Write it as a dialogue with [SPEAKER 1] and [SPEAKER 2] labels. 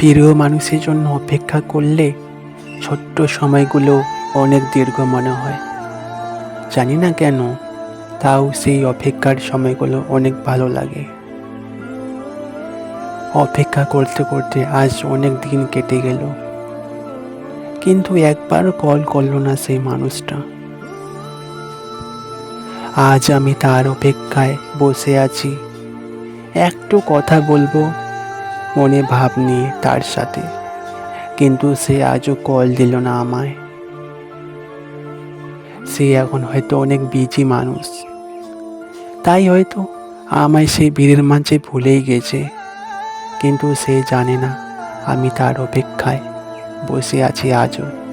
[SPEAKER 1] প্রিয় মানুষের জন্য অপেক্ষা করলে ছোট্ট সময়গুলো অনেক দীর্ঘ মনে হয়। জানি না কেন, তাও সেই অপেক্ষার সময়গুলো অনেক ভালো লাগে। অপেক্ষা করতে করতে আজ অনেক দিন কেটে গেল। কিন্তু একবার কল করল না সেই মানুষটা। আজ আমি তার অপেক্ষায় বসে আছি। একটু কথা বলব মনে ভাব নিয়ে তার সাথে। কিন্তু সে আজও কল দিল না আমায়। সে এখন হয়তো অনেক বিজি মানুষ। তাই হয়তো আমায় সেই ভিড়ের মাঝে ভুলেই গেছে। কিন্তু সে জানে না আমি তার অপেক্ষায় বসে আছি আজও।